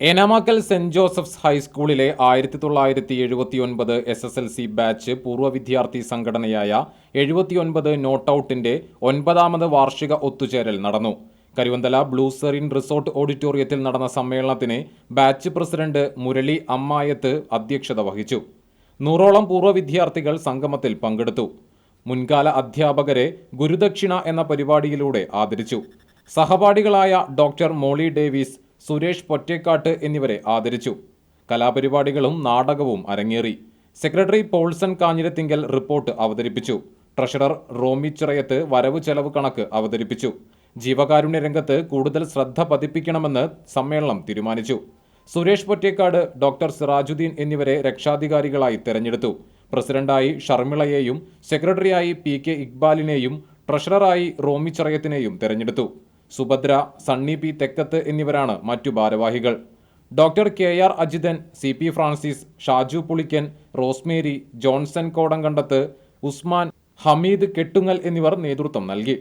Enamakkal saint Joseph's ഹൈസ്കൂളിലെ ആയിരത്തി തൊള്ളായിരത്തി എഴുപത്തിയൊൻപത് S S L C batch പൂർവ വിദ്യാർത്ഥി സംഘടനയായ എഴുപത്തിയൊൻപത് നോട്ട് ഔട്ടിന്റെ ഒൻപതാമത് വാർഷിക ഒത്തുചേരൽ നടന്നു. കരുവന്തല ബ്ലൂസെറിൻ റിസോർട്ട് ഓഡിറ്റോറിയത്തിൽ നടന്ന സമ്മേളനത്തിന് ബാച്ച് പ്രസിഡന്റ് മുരളി അമ്മായത്ത് അധ്യക്ഷത വഹിച്ചു. നൂറോളം പൂർവ വിദ്യാർത്ഥികൾ സംഗമത്തിൽ പങ്കെടുത്തു. മുൻകാല അധ്യാപകരെ ഗുരുദക്ഷിണ എന്ന പരിപാടിയിലൂടെ ആദരിച്ചു. സഹപാഠികളായ doctor Molly Davis Suresh Pottekkatt എന്നിവരെ ആദരിച്ചു. കലാപരിപാടികളും നാടകവും അരങ്ങേറി. സെക്രട്ടറി പോൾസൺ കാഞ്ഞിരത്തിങ്കൽ റിപ്പോർട്ട് അവതരിപ്പിച്ചു. ട്രഷറർ റോമി ചിറയത്ത് വരവ് ചെലവ് കണക്ക് അവതരിപ്പിച്ചു. ജീവകാരുണ്യ രംഗത്ത് കൂടുതൽ ശ്രദ്ധ പതിപ്പിക്കണമെന്ന് സമ്മേളനം തീരുമാനിച്ചു. സുരേഷ് പൊറ്റേക്കാട് ഡോക്ടർ സിറാജുദ്ദീൻ എന്നിവരെ രക്ഷാധികാരികളായി തെരഞ്ഞെടുത്തു. പ്രസിഡന്റായി ഷർമിളയെയും സെക്രട്ടറിയായി പി കെ ഇക്ബാലിനെയും ട്രഷററായി റോമി ചിറയത്തിനെയും തെരഞ്ഞെടുത്തു. സുഭദ്ര സണ്ണി പി തെക്കത്ത് എന്നിവരാണ് മറ്റു ഭാരവാഹികൾ. Doctor K R Ajithan C P Francis Shaju Pulikkan Rosemary Johnson Kodankandath Usman Hameed Kettungal എന്നിവർ നേതൃത്വം നൽകി.